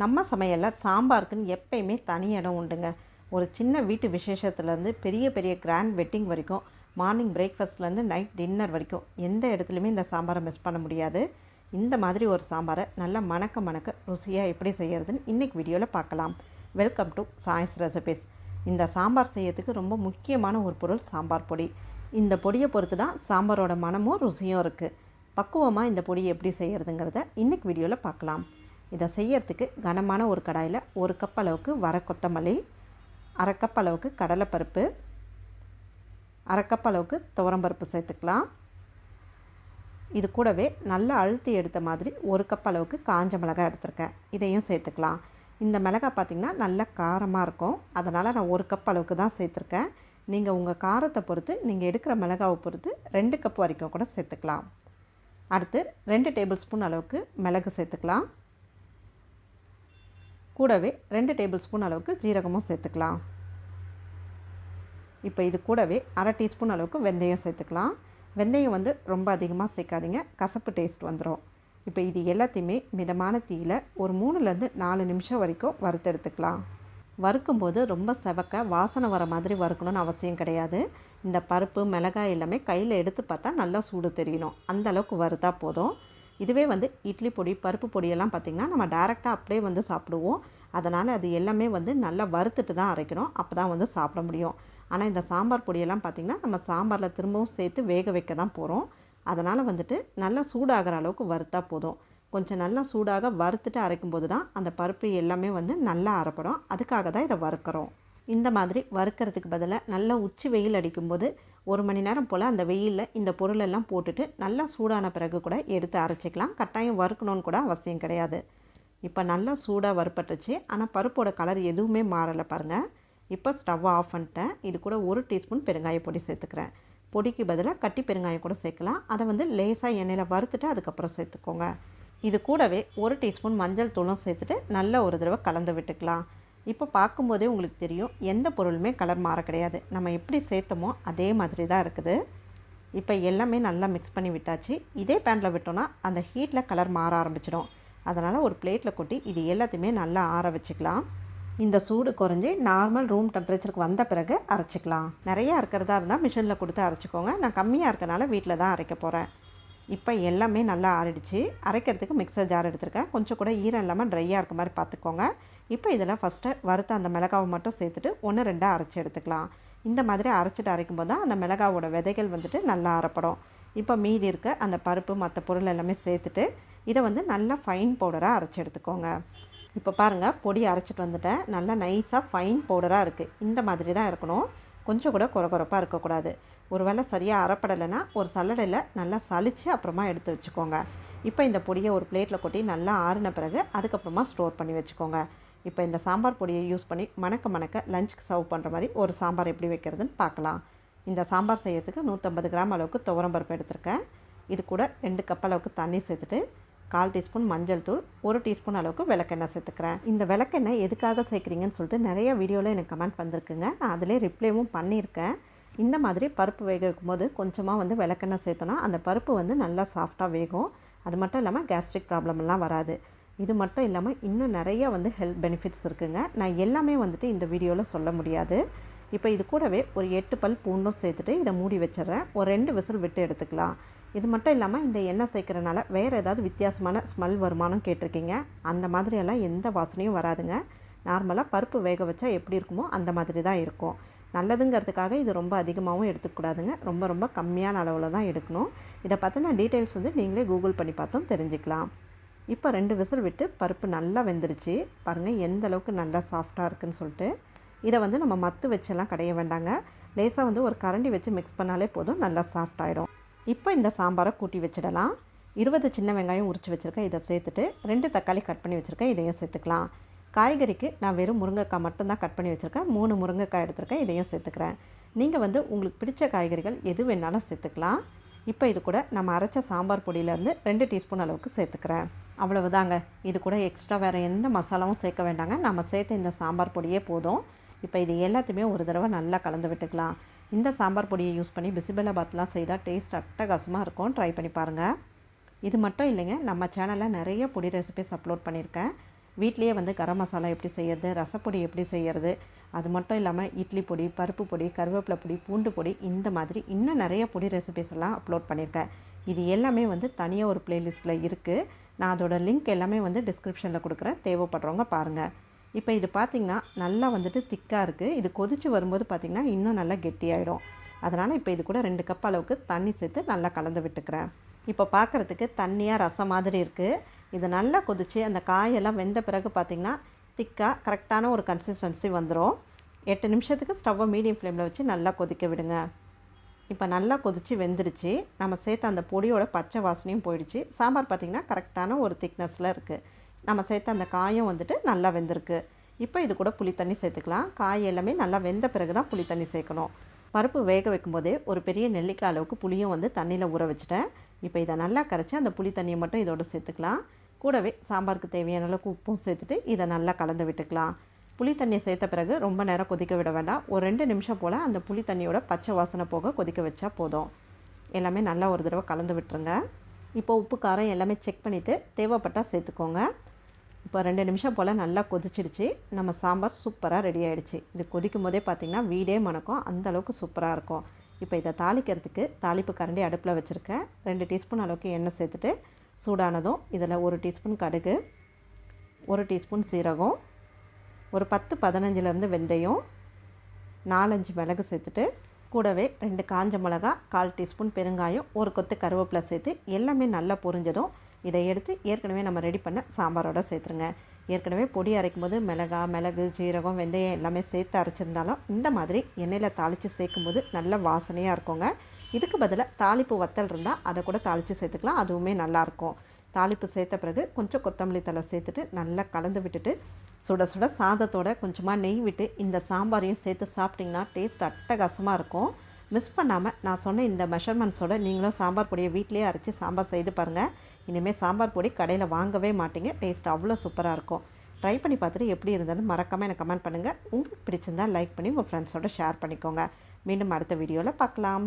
நம்ம சமையலில் சாம்பாருக்குன்னு எப்பயுமே தனி இடம் உண்டுங்க. ஒரு சின்ன வீட்டு விசேஷத்துலேருந்து பெரிய பெரிய கிராண்ட் வெட்டிங் வரைக்கும் மார்னிங் பிரேக்ஃபாஸ்ட்லேருந்து நைட் டின்னர் வரைக்கும் எந்த இடத்துலையுமே இந்த சாம்பாரை மிஸ் பண்ண முடியாது. இந்த மாதிரி ஒரு சாம்பாரை நல்லா மணக்க மணக்க ருசியாக எப்படி செய்யறதுன்னு இன்றைக்கி வீடியோவில் பார்க்கலாம். வெல்கம் டு சாய்ஸ் ரெசிபிஸ் இந்த சாம்பார் செய்யறதுக்கு ரொம்ப முக்கியமான ஒரு பொருள் சாம்பார் பொடி. இந்த பொடியை பொறுத்து தான் சாம்பாரோட மனமும் ருசியும் இருக்குது பக்குவமாக இந்த பொடியை எப்படி செய்கிறதுங்கிறத இன்றைக்கி வீடியோவில் பார்க்கலாம். இதை செய்யறதுக்கு கனமான ஒரு கடாயில் ஒரு கப் அளவுக்கு வர கொத்தமல்லி அரை கப் அளவுக்கு கடலைப்பருப்பு அரை கப் அளவுக்கு துவரம்பருப்பு சேர்த்துக்கலாம். இது கூடவே நல்லா அழுத்தி எடுத்த மாதிரி ஒரு கப் அளவுக்கு காஞ்ச மிளகாய் எடுத்திருக்கேன். இதையும் சேர்த்துக்கலாம். இந்த மிளகாய் பார்த்திங்கன்னா நல்லா காரமாக இருக்கும். அதனால் நான் ஒரு கப் அளவுக்கு தான் சேர்த்துருக்கேன். நீங்கள் உங்கள் காரத்தை பொறுத்து நீங்கள் எடுக்கிற மிளகாவை பொறுத்து ரெண்டு கப் வரைக்கும் கூட சேர்த்துக்கலாம். அடுத்து ரெண்டு டேபிள் ஸ்பூன் அளவுக்கு மிளகு சேர்த்துக்கலாம். கூடவே ரெண்டு டேபிள் ஸ்பூன் அளவுக்கு ஜீரகமும் சேர்த்துக்கலாம். இப்போ இது கூடவே அரை டீஸ்பூன் அளவுக்கு வெந்தயம் சேர்த்துக்கலாம். வெந்தயம் வந்து ரொம்ப அதிகமாக சேர்க்காதீங்க. கசப்பு டேஸ்ட் வந்துடும் இப்போ இது எல்லாத்தையுமே மிதமான தீயில் ஒரு மூணுலேருந்து நாலு நிமிஷம் வரைக்கும் வறுத்தெடுத்துக்கலாம் வறுக்கும்போது ரொம்ப செவக்க வாசனை வர மாதிரி வறுக்கணும்னு அவசியம் கிடையாது. இந்த பருப்பு மிளகாய் எல்லாமே கையில் எடுத்து பார்த்தா நல்லா சூடு தெரியணும். அந்த அளவுக்கு வறுத்தா போதும். இதுவே வந்து இட்லி பொடி பருப்பு பொடியெல்லாம் பார்த்திங்கன்னா நம்ம டேரெக்டாக அப்படியே வந்து சாப்பிடுவோம். அதனால் அது எல்லாமே வந்து நல்லா வறுத்துட்டு தான் அரைக்கணும். அப்போ தான் வந்து சாப்பிட முடியும். ஆனால் இந்த சாம்பார் பொடியெல்லாம் பார்த்திங்கன்னா நம்ம சாம்பாரில் திரும்பவும் சேர்த்து வேக வைக்க தான் போகிறோம் அதனால் வந்துட்டு நல்லா சூடாகிற அளவுக்கு வறுத்தா போதும். கொஞ்சம் நல்லா சூடாக வறுத்துட்டு அரைக்கும்போது தான் அந்த பருப்பு எல்லாமே வந்து நல்லா அரைப்படும். அதுக்காக தான் இதை வறுக்கிறோம். இந்த மாதிரி வறுக்கிறதுக்கு பதிலாக நல்லா உச்சி வெயில் அடிக்கும்போது ஒரு மணி நேரம் போல் அந்த வெயிலில் இந்த பொருளெல்லாம் போட்டுட்டு நல்லா சூடான பிறகு கூட எடுத்து அரைச்சிக்கலாம். கட்டாயம் வறுக்கணும்னு கூட அவசியம் கிடையாது. இப்போ நல்லா சூடாக வறுப்பட்டுச்சு ஆனால் பருப்போட கலர் எதுவுமே மாறலை பாருங்கள் இப்போ ஸ்டவ் ஆஃப் பண்ணிட்டேன். இது கூட ஒரு டீஸ்பூன் பெருங்காய பொடி சேர்த்துக்கிறேன். பொடிக்கு பதிலாக கட்டி பெருங்காயம் கூட சேர்க்கலாம். அதை வந்து லேசாக எண்ணெயில் வறுத்துட்டு அதுக்கப்புறம் சேர்த்துக்கோங்க. இது கூடவே ஒரு டீஸ்பூன் மஞ்சள் தூளும் சேர்த்துட்டு நல்லா ஒரு தடவை கலந்து விட்டுக்கலாம். இப்போ பார்க்கும்போதே உங்களுக்கு தெரியும் எந்த பொருளுமே கலர் மாற கிடையாது. நம்ம எப்படி சேர்த்தோமோ அதே மாதிரி தான் இருக்குது. இப்போ எல்லாமே நல்லா மிக்ஸ் பண்ணி விட்டாச்சு. இதே பேனில் விட்டோன்னா அந்த ஹீட்டில் கலர் மாற ஆரம்பிச்சிடும். அதனால் ஒரு பிளேட்டில் கொட்டி இது எல்லாத்தையுமே நல்லா ஆற வச்சுக்கலாம். இந்த சூடு குறைஞ்சி நார்மல் ரூம் டெம்பரேச்சருக்கு வந்த பிறகு அரைச்சிக்கலாம். நிறையா இருக்கிறதா இருந்தால் மிஷினில் கொடுத்து அரைச்சிக்கோங்க. நான் கம்மியாக இருக்கனால வீட்டில் தான் அரைக்க போகிறேன் இப்போ எல்லாமே நல்லா ஆறிடுச்சு. அரைக்கிறதுக்கு மிக்சர் ஜார் எடுத்திருக்கேன். கொஞ்சம் கூட ஈரம் இல்லாமல் ட்ரையாக இருக்க மாதிரி பார்த்துக்கோங்க. இப்போ இதெல்லாம் ஃபஸ்ட்டு வறுத்த அந்த மிளகாவை மட்டும் சேர்த்துட்டு ஒன்று ரெண்டாக அரைச்சி எடுத்துக்கலாம். இந்த மாதிரி அரைச்சிட்டு அரைக்கும் போது தான் அந்த மிளகாவோட விதைகள் வந்துட்டு நல்லா அரைப்படும். இப்போ மீதி இருக்க அந்த பருப்பு மற்ற பொருள் எல்லாமே சேர்த்துட்டு இதை வந்து நல்லா ஃபைன் பவுடராக அரைச்சி எடுத்துக்கோங்க. இப்போ பாருங்கள் பொடி அரைச்சிட்டு வந்துட்டேன். நல்லா நைஸாக ஃபைன் பவுடராக இருக்குது இந்த மாதிரி தான் இருக்கணும். கொஞ்சம் கூட குறகுறப்பாக இருக்கக்கூடாது. ஒரு வேளை சரியாக அரைப்படலைன்னா ஒரு சல்லடையில் நல்லா சலித்து அப்புறமா எடுத்து வச்சுக்கோங்க. இப்போ இந்த பொடியை ஒரு பிளேட்டில் கொட்டி நல்லா ஆறின பிறகு அதுக்கப்புறமா ஸ்டோர் பண்ணி வச்சுக்கோங்க. இப்போ இந்த சாம்பார் பொடியை யூஸ் பண்ணி மணக்க மணக்க லஞ்சுக்கு சர்வ் பண்ணுற மாதிரி ஒரு சாம்பார் எப்படி வைக்கிறதுன்னு பார்க்கலாம். இந்த சாம்பார் செய்யறதுக்கு நூற்றம்பது கிராம் அளவுக்கு துவரம் பருப்பு எடுத்திருக்கேன். இது கூட ரெண்டு கப் அளவுக்கு தண்ணி சேர்த்துட்டு கால் டீஸ்பூன் மஞ்சள் தூள் ஒரு டீஸ்பூன் அளவுக்கு விளக்கெண்ணெய் சேர்த்துக்கிறேன். இந்த விளக்கெண்ணெய் எதுக்காக சேர்க்குறீங்கன்னு சொல்லிட்டு நிறைய வீடியோவில் எனக்கு கமெண்ட் வந்திருக்குங்க. நான் அதிலே ரிப்ளைவும் பண்ணியிருக்கேன். இந்த மாதிரி பருப்பு வேக வைக்கும்போது கொஞ்சமாக வந்து விளக்கெண்ணெய் சேர்த்தோன்னா அந்த பருப்பு வந்து நல்லா சாஃப்டாக வேகும். அது மட்டும் இல்லாமல் கேஸ்ட்ரிக் ப்ராப்ளம்லாம் வராது. இது மட்டும் இல்லாமல் இன்னும் நிறைய வந்து ஹெல்த் பெனிஃபிட்ஸ் இருக்குங்க. நான் எல்லாமே வந்துட்டு இந்த வீடியோவில் சொல்ல முடியாது. இப்போ இது கூடவே ஒரு எட்டு பல் பூண்டும் சேர்த்துட்டு இதை மூடி வச்சிடுறேன். ஒரு ரெண்டு விசில் விட்டு எடுத்துக்கலாம். இது மட்டும் இல்லாமல் இந்த எண்ணெய் சேர்க்குறனால வேறு ஏதாவது வித்தியாசமான ஸ்மெல் வருமானம் கேட்டிருக்கீங்க. அந்த மாதிரியெல்லாம் எந்த வாசனையும் வராதுங்க. நார்மலாக பருப்பு வேக வச்சா எப்படி இருக்குமோ அந்த மாதிரி தான் இருக்கும். நல்லதுங்கிறதுக்காக இது ரொம்ப அதிகமாகவும் எடுத்துக்கூடாதுங்க ரொம்ப ரொம்ப கம்மியான அளவில் தான் எடுக்கணும். இதை பற்றின டீட்டெயில்ஸ் வந்து நீங்களே கூகுள் பண்ணி பார்த்தும் தெரிஞ்சுக்கலாம். இப்போ ரெண்டு விசில் விட்டு பருப்பு நல்லா வெந்துருச்சு. பாருங்கள் எந்த அளவுக்கு நல்லா சாஃப்டாக இருக்குன்னு சொல்லிட்டு. இதை வந்து நம்ம மத்து வச்செல்லாம் கடைய வேண்டாங்க. லேசாக வந்து ஒரு கரண்டி வச்சு மிக்ஸ் பண்ணாலே போதும் நல்லா சாஃப்ட் ஆகிடும் இப்போ இந்த சாம்பாரை கூட்டி வச்சிடலாம். இருபது சின்ன வெங்காயம் உரித்து வச்சுருக்கேன். இதை சேர்த்துட்டு ரெண்டு தக்காளி கட் பண்ணி வச்சுருக்கேன். இதையும் சேர்த்துக்கலாம். காய்கறிக்கு நான் வெறும் முருங்கைக்காய் மட்டும்தான் கட் பண்ணி வச்சுருக்கேன். மூணு முருங்கைக்காய் எடுத்திருக்கேன். இதையும் சேர்த்துக்கிறேன். நீங்கள் வந்து உங்களுக்கு பிடிச்ச காய்கறிகள் எது வேணாலும் சேர்த்துக்கலாம். இப்போ இது கூட நம்ம அரைச்ச சாம்பார் பொடியிலேருந்து ரெண்டு டீஸ்பூன் அளவுக்கு சேர்த்துக்கிறேன். அவ்வளவுதாங்க. இது கூட எக்ஸ்ட்ரா வேறு எந்த மசாலாவும் சேர்க்க வேண்டாங்க. நம்ம சேர்த்த இந்த சாம்பார் பொடியே போதும். இப்போ இது எல்லாத்தையுமே ஒரு தடவை நல்லா கலந்து விட்டுக்கலாம். இந்த சாம்பார் பொடியை யூஸ் பண்ணி பிசிபெல்லாபாத்லாம் செய்தால் டேஸ்ட் அட்டகாசமாக இருக்கும். ட்ரை பண்ணி பாருங்கள் இது மட்டும் இல்லைங்க. நம்ம சேனலில் நிறைய பொடி ரெசிபிஸ் அப்லோட் பண்ணியிருக்கேன். வீட்லேயே வந்து கரம் மசாலா எப்படி செய்கிறது ரசப்பொடி எப்படி செய்கிறது அது மட்டும் இல்லாமல் இட்லி பொடி பருப்பு பொடி கருவேப்பிலை பொடி பூண்டு பொடி இந்த மாதிரி இன்னும் நிறைய பொடி ரெசிபிஸ் எல்லாம் அப்லோட் பண்ணியிருக்கேன். இது எல்லாமே வந்து தனியாக ஒரு பிளேலிஸ்ட்டில் இருக்குது நான் அதோட லிங்க் எல்லாமே வந்து டிஸ்கிரிப்ஷனில் கொடுக்குறேன். தேவைப்படுறவங்க பாருங்கள் இப்போ இது பார்த்திங்கன்னா நல்லா வந்துட்டு திக்காக இருக்குது இது கொதித்து வரும்போது பார்த்திங்கன்னா இன்னும் நல்லா கெட்டியாயிடும். அதனால் இப்போ இது கூட ரெண்டு கப் அளவுக்கு தண்ணி சேர்த்து நல்லா கலந்து விட்டுக்கிறேன். இப்போ பார்க்குறதுக்கு தண்ணியாக ரசம் மாதிரி இருக்குது இது நல்லா கொதித்து அந்த காயெல்லாம் வெந்த பிறகு பார்த்திங்கன்னா திக்காக கரெக்டான ஒரு கன்சிஸ்டன்சி வந்துடும் எட்டு நிமிஷத்துக்கு ஸ்டவ்வை மீடியம் ஃப்ளேமில் வச்சு நல்லா கொதிக்க விடுங்க. இப்போ நல்லா கொதித்து வெந்துருச்சு. நம்ம சேர்த்த அந்த பொடியோட பச்சை வாசனையும் போயிடுச்சு. சாம்பார் பார்த்திங்கன்னா கரெக்டான ஒரு திக்னஸில் இருக்குது நம்ம சேர்த்த அந்த காயும் வந்துட்டு நல்லா வெந்திருக்கு. இப்போ இது கூட புளி தண்ணி சேர்த்துக்கலாம். காய் எல்லாமே நல்லா வெந்த பிறகு தான் புளி தண்ணி சேர்க்கணும். பருப்பு வேக வைக்கும்போதே ஒரு பெரிய நெல்லிக்காய் அளவுக்கு புளியும் வந்து தண்ணியில் ஊற வச்சுட்டேன். இப்போ இதை நல்லா கரைச்சி அந்த புளி தண்ணியை மட்டும் இதோட சேர்த்துக்கலாம். கூடவே சாம்பாருக்கு தேவையான அளவுக்கு உப்பும் சேர்த்துட்டு இதை நல்லா கலந்து விட்டுக்கலாம். புளி தண்ணியை சேர்த்த பிறகு ரொம்ப நேரம் கொதிக்க விட வேண்டாம். ஒரு ரெண்டு நிமிஷம் போல் அந்த புளி தண்ணியோட பச்சை வாசனை போக கொதிக்க வச்சா போதும். எல்லாமே நல்லா ஒரு தடவை கலந்து விட்டுருங்க. இப்போ உப்பு காரம் எல்லாமே செக் பண்ணிவிட்டு தேவைப்பட்டால் சேர்த்துக்கோங்க. இப்போ ரெண்டு நிமிஷம் போல் நல்லா கொதிச்சிடுச்சு. நம்ம சாம்பார் சூப்பராக ரெடி ஆகிடுச்சு இது கொதிக்கும் போதே பார்த்திங்கன்னா வீடே மணக்கும். அந்த அளவுக்கு சூப்பராக இருக்கும். இப்போ இதை தாளிக்கிறதுக்கு தாளிப்பு கரண்டி அடுப்பில் வச்சுருக்கேன். ரெண்டு டீஸ்பூன் அளவுக்கு எண்ணெய் சேர்த்துட்டு சூடானதும் இதில் ஒரு டீஸ்பூன் கடுகு ஒரு டீஸ்பூன் சீரகம் ஒரு பத்து பதினஞ்சுலேருந்து வெந்தயம் நாலஞ்சு மிளகு சேர்த்துட்டு கூடவே ரெண்டு காஞ்ச மிளகா கால் டீஸ்பூன் பெருங்காயம் ஒரு கொத்து கருவேப்பிலை சேர்த்து எல்லாமே நல்லா பொரிஞ்சதும் இதை எடுத்து ஏற்கனவே நம்ம ரெடி பண்ண சாம்பாரோட சேர்த்துருங்க. ஏற்கனவே பொடி அரைக்கும் போது மிளகா மிளகு ஜீரகம் வெந்தயம் எல்லாமே சேர்த்து அரைச்சிருந்தாலும் இந்த மாதிரி எண்ணெயில் தாளித்து சேர்க்கும் போது நல்ல வாசனையாக இருக்குங்க. இதுக்கு பதிலாக தாளிப்பு வத்தல் இருந்தால் அதை கூட தாளித்து சேர்த்துக்கலாம். அதுவுமே நல்லாயிருக்கும். தாளிப்பு சேர்த்த பிறகு கொஞ்சம் கொத்தமல்லி தலை சேர்த்துட்டு நல்லா கலந்து விட்டுட்டு சுட சுட சாதத்தோட கொஞ்சமாக நெய் விட்டு இந்த சாம்பாரையும் சேர்த்து சாப்பிட்டிங்கன்னா டேஸ்ட் அட்டகாசமாக இருக்கும். மிஸ் பண்ணாமல் நான் சொன்ன இந்த மெஷர்மெண்ட்ஸோட நீங்களும் சாம்பார் பொடியை வீட்டிலேயே அரைச்சி சாம்பார் செய்து பாருங்கள் இனிமேல் சாம்பார் பொடி கடையில் வாங்கவே மாட்டீங்க. டேஸ்ட் அவ்வளோ சூப்பராக இருக்கும். ட்ரை பண்ணி பார்த்துட்டு எப்படி இருந்தாலும் மறக்காமல் எனக்கு கமெண்ட் பண்ணுங்கள் உங்களுக்கு பிடிச்சிருந்தால் லைக் பண்ணி உங்கள் ஃப்ரெண்ட்ஸோட ஷேர் பண்ணிக்கோங்க. மீண்டும் அடுத்த வீடியோவில் பார்க்கலாம்.